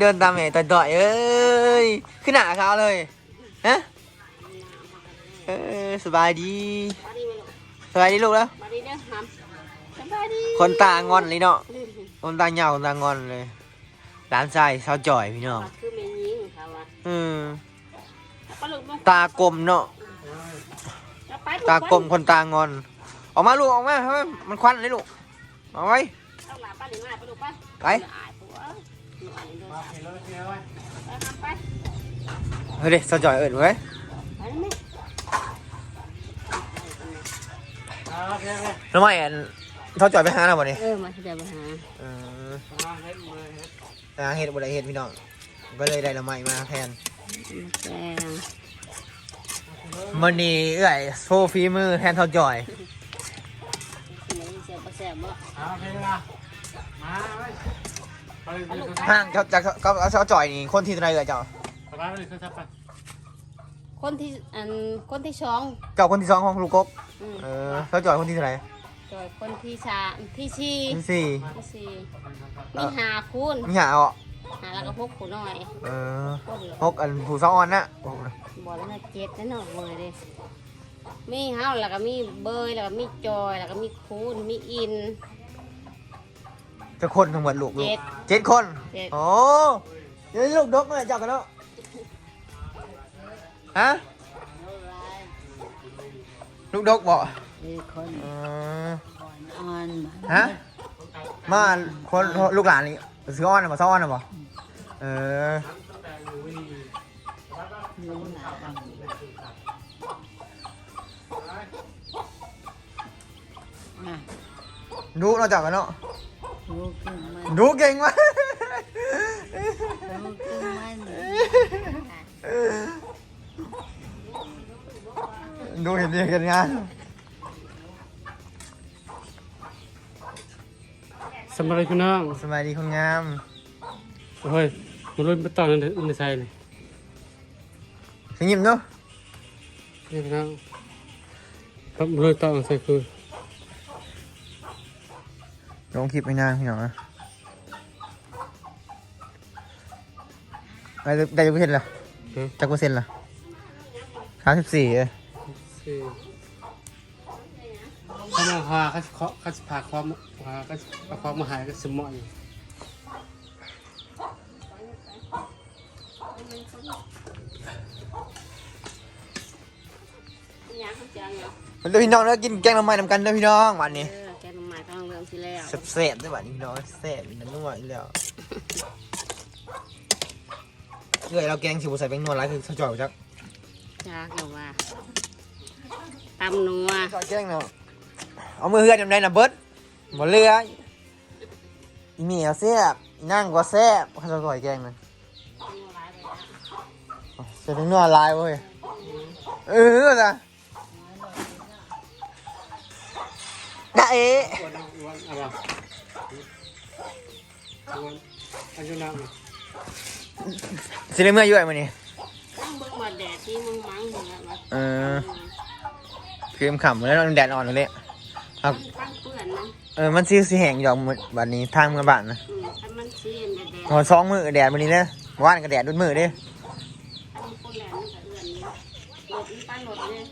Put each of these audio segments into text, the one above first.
เดินตามแม่ต่อยๆเอ้ยขึ้นหน้าเขาเลยฮะเออสบายดีมาดีไหมลูกสบายดีลูกแล้วมาดีเด้อฮัมสบายดีคนตางอนเลยเนาะคนตาเหงาคนตางอนเลยร้านชายสาวจ่อยพี่น้องคือแม่ยิงค่ะว่าอืมปลาลูกมาตากลมเนาะจะไปตากลมคนตางอน ออกมาลูกออกมาเฮ้ยมันควันเลยลูกเอาไว้ต้องหลาป้าหนึ่งมาปลาลูกไป เดินไปฮัมไปเฮ้ยเด็กสาวจ่อยเอิดไว้ไปแล้วแม่แล้วไม่อันสาวจ่อยไปหาเราบ่เนี่ยเออมาที่จะไปหาเออไปหาเห็ดบ่ได้เห็ดพี่น้อง ก็เลยได้ละไม้มาแทนแกงมันนี่เอ้อยโซฟีมือแทนสาวจ่อยกินอะไรเสียบแสบบ่ ห่างจากจากก็สาจ่อยนี่คนที่เท่าไหรเอ่ยเจ้าคนที่อันคนที่สองเจ้าคนที่สองของลูกกบอืมเออสาจ่อยคนที่เท่าไหรจอยคนที่สามที่สี่ที่สี่ที่สี่มีหาคูณมีหาอะหาแล้วก็พกคูณหน่อยเออคนละพกอันผู้สาวอ่อนนะโอ้โหบ่แล้วนะเจ็ดนั่นเนาะเบยเลยมีเฮาแล้วก็มีเบยแล้วก็มีจอยแล้วก็มีคูณมีอิน จะคนทั้งหมดลูกลูกเจ็ดเจ็ดคนเจ็ด โอ้เดี๋ยวลูกดกเลยเจ้ากันแล้วฮะลูกดกบ่มีคนเอออ่อนฮะมาคนลูกหลานนี่ซื้ออ้อนน่ะบ่ซ้ออ้อนน่ะบ่เออลุงหลานดูเราจักกันเนาะ ลูกขึ้นมาดูเก่งมากลูกขึ้นมาดูเห็นดีกันงานสมัยพี่น้องสบายดีคนงามเฮ้ยมันรุ่นไปต่อในในไซนี่สยิ้มเนาะนี่พี่น้องครับมันรุ่นต่อในไซคือ ลงคลิปไม่นานพี่น้องนะได้ได้จักเปอร์เซ็นต์ละจักเปอร์เซ็นต์ละสามสิบสี่เอ้ยสี่เขามาหาเขาเคาะเขาพาความหาเขาพาความมาหายก็สมอยยังเขาจังเนาะมันเด้อพี่น้องเด้อกินแกงหน่อไม้นำกันเด้อพี่น้องวันนี้ เอ อแกนใหม่ต้องเริ่มที่แล้วแซ่บๆด้วยวันนี้พี่น้องแซ่บอีกนั่นด้วยอีกแล้วเอ้ยเราแกงสิบ่ใส่แป้งนวลไรคือสะจ่อยจักจากเดี๋ยวว่าตำนัวซอยแกงเนาะเอามือเฮือนยำได้น่ะเบิดบ่เหลืออีเหมียวแซ่บอีนั่งก็แซ่บข้าวซอยแกงนะใส่แป้งนวลลายเว้ยเออจ้ะได้ เอ๊ะอ้วนอ้วนอะไรอ้วนอายุนักสิได้เมื่ออยู่ไอ้มื้อนี้ต้องเบิ่งว่าแดดที่มึงมั้งเหมือนกันว่าเออครีมขำแล้วมันแดดอ่อนเลยครับปั้นเปื้อนนะเออมันซีสีแห้งอยู่มื้อบัดนี้ทางเมืองบ้านนะอืมถ้ามันสีแดดแดดพอสองมื้อแดดมื้อนี้เด้อว่านก็แดดดุดมื้อเด้อ ถ้ามันคนแดดมันก็เอื่อนนี้หลดมันปั้นหลดเลย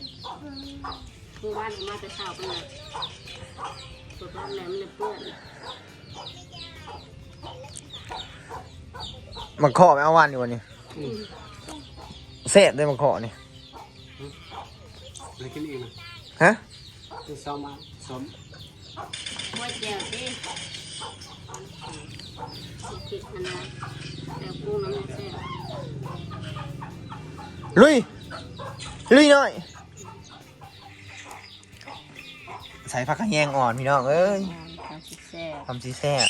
คือว่านมาแต่เช้าไปเลยหลดร้ อนแหลมเลยเปื้อนมันขอไปเอาว่านอยู่วันนี้แซ่บเด้อมันขอนี่อะไรกินเองนะฮะคือซ้อมมาซ้อมหัวแจ่วดิคิดขนาดแต่ปรุงน้ำมันแซ่บลุยลุยหน่อย ใส่ผักขะแยงอ่อนพี่น้องเอ้ยข้าวสิแซ่บทำซีแซ่บ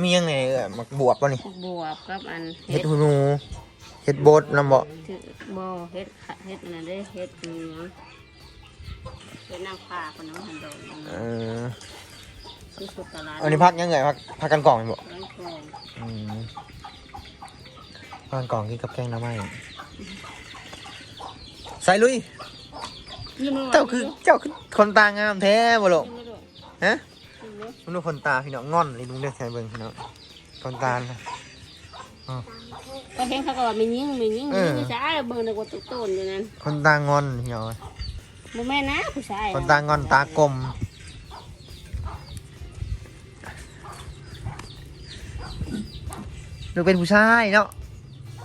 มียังไงเอ่ยมักบวบป่ะนี่บวบกับอันเฮ็ดหูหนูเฮ็ดโบดลำบ่ถือบ่เฮ็ดขะเฮ็ดอันนั้นเด้เฮ็ดเหนียวเฮ็ดนางฟ้าคนน้ำหันโดนเออที่สุดตลาดอันนี้พักยังไงพักพักกันกล่องนี่บ่ร้านแกงอืมพักกันกล่องกินกับแกงหน้ำไม้ใส่ลุย เจ้าคือเจ้าคือคนตางามแท้บ่ลูกฮะมันดูคนตาพี่น้องงอนเลยลุงเรียกใช้เบิ่งพี่น้องคนตาน่ะงก็เห็นเขาก็ว่ามียิ่งมียิ่งเออผู้ชายเบิ่งในกว่าตุ๊กต้นอยู่นั่นคนตางอนพี่น้องบ่แม่นนะผู้ชายคนตางอนตากลมลูกเป็นผู้ชายเนาะ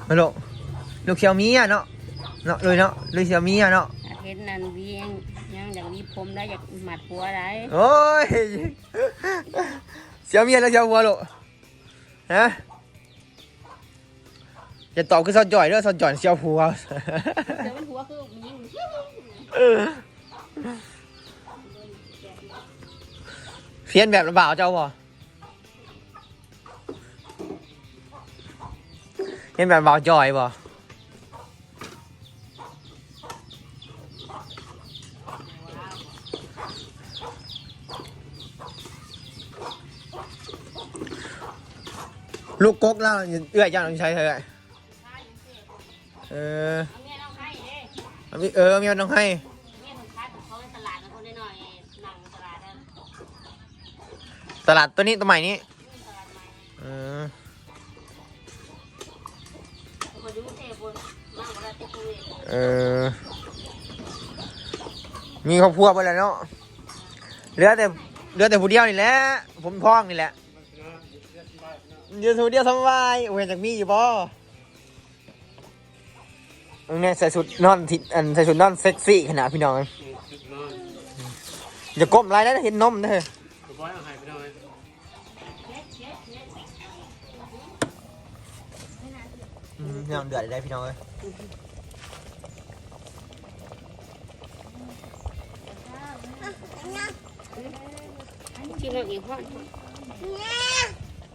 มาลูกลูกเชียวมีอะเนาะเนาะเลยเนาะลูกเชียวมีอะเนาะอา เห็นนั่นเวียงยังอยากมีผมได้อยากหมัดหัวได้โอ้ยเชียวมีแล้วเชียวหัวลูกฮะอย่าตอบคือซอนจ่อยเด้อซอนจ่อยเชียวหัวเดี๋ยวหัวคือมียิ่งเพี้ยนแบบระเบ่าวเจ้าบ่เพี้ยนแบบเบาวจอยบ่ ลูกกกแล้วเอื้อยจ้าต้องใช้เธอเออเอาเมียน้องให้เด้เอามีเออมีมันต้องให้ตลาดตัวนี้ตัวใหม่นี้เออเออ มีครอบครัวไปแล้วเนาะเหลือแต่เหลือแต่ผู้เดียวนี่แหละผมพ้องนี่แหละ ยวผู้เดียวสบายโอ้ยจากมีอยู่บ่เอนี่ยใส่ชุดนอนทิอันใส่ชุดนอนเซ็กซี่ขนาดพี่น้องนอนอย่าก้มไรนะเห็นนมเด้อก็บอยเอาหายไปหน่อยอืมพี่น้องเดือดได้พี่น้องเอ้ยที่เราอีกห้อน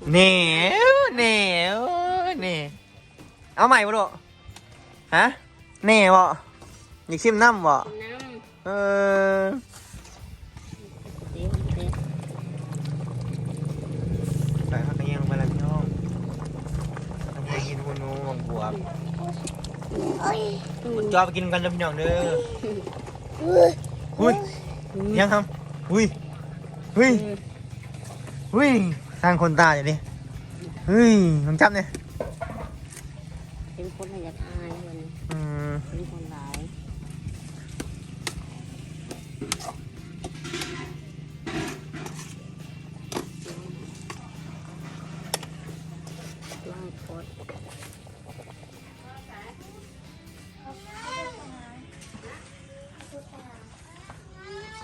เหนียวเหนียวเหนียวเอาใหม่บ่ลูกฮะเหนียวบ่อยากชิมน้ำบ่น้เออำเดี๋ยวเดี๋ยวใส่ผักกระเทียมลงไปแล้วพี่น้องทำให้กินคุณนูของบัวคุณจอไปกินกันแล้วพี่น้องเด้ออุ้ยยังครับอุ้ยอุ้ยอุ้ย ทางคนตาอย่างนี้เฮ้ยผมจับเนี่ยเป็นคนให้อยากอายคนอืมเป็นคนหลายล่างโคตร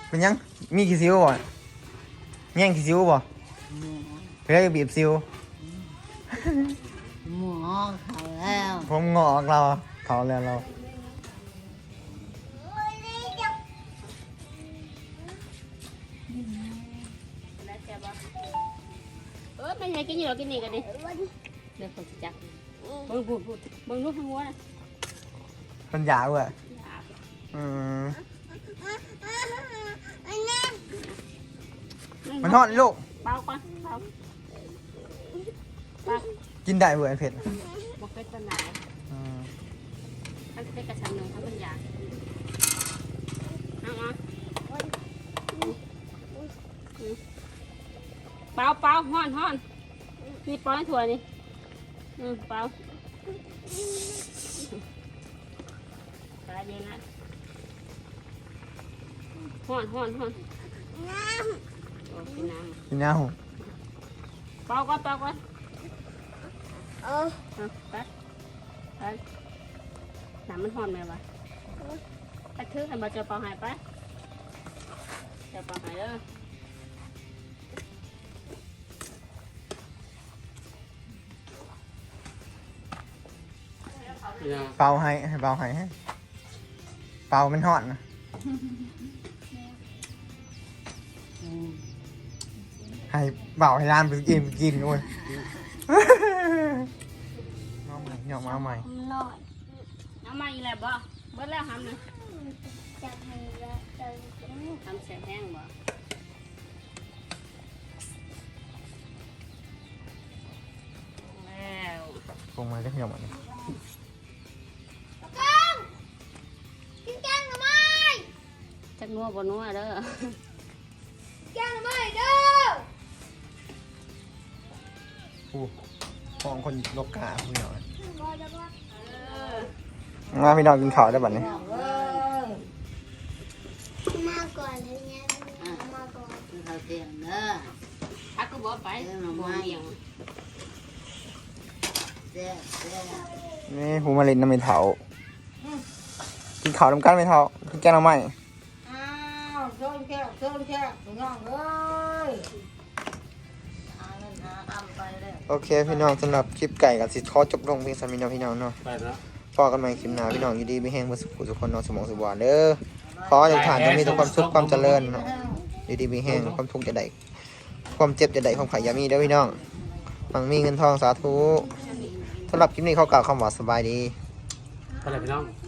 เป็นยังมีกี่ซิวบ่แย่งกี่ซิวบ่ เพื่อจะบีบซิว หมอเขาแล้วผมงอกเราเขาแล้วเรา แล้วจะบอกเออไม่ใช่กินอยู่หรอกกินนี่กันดิเดี๋ยวผมจะจับเบิ่งพูดพูดเบิ่งลูกทั้งหัวนะมันยาวอะอืมมันทอดลูกเปล่าก่อนเปล่า เปกินได้เว้ยเผ็ดบอกเป็นต้นไหนอืมถ้าเป็นกระชังหนึ่งถ้ามันอยากเอาเอาเปล่าเปล่าห้อนห้อนนี่ปล่อยถั่วนี่อืมเปล่าตาเย็นนะห้อนห้อนห้อนโอ้กินน้ำกินน้ำเปล่าก่อนเปล่าก่อน เอาไปไปน้ำมันหอมไหมวะไปถือให้บ่เจอเปล่าหายไปเจอเปล่าหายเด้อนี่นะำเป่าให้ให้เป่าให้ให้เป่ามันหอดนะให้เป่าให้ร้านไปกินไปกินโอ้ย มาใหม่หยอกมาใหม่น้ำมาอีกแล้วบ่เบิดแล้วทำเลยทำเสียแห้งบ่แล้วปรุงมาจะหยอกมานี่จักนัวบ่นัวเด้ออู้ของคนโลกาพี่น้องเออ มาพี่น้องกินข้าวได้บัดนี้ มาก่อนเลยเนี่ยมาก่อนเขาเตียงเด้อพักก็บอกไปบ่เมียงเจ้าเจ้านี่หูมาเล่นน้ำไม่เถากินข้าวน้ำกันไม่เถากินแกงหน้ำไม้อ้าวโซนแค่โซนแค่พี่น้องเอ้ย โอเคพี่น้องสำหรับคลิปไก่กับสิขอจบลงเพียงสามพี่น้องพี่น้องเนาะไปแล้ว พอกันใหม่คลิปหน้าพี่น้องอยู่ดีไม่แห้งเพื่อสุขทุกคนเนอนสมองสุขวานเด้อขออธิษฐานจะมีแต่ความสุขความเจริญเนาะอยู่ดีไม่แห้งความทุกข์จะได้ความเจ็บจะได้ความขายอยามีเด้อพี่น้องมังมีเงินทองสาธุสำหรับคลิปนี้เขากล่าวคำว่าสบายดี ไปเลยพี่น้องส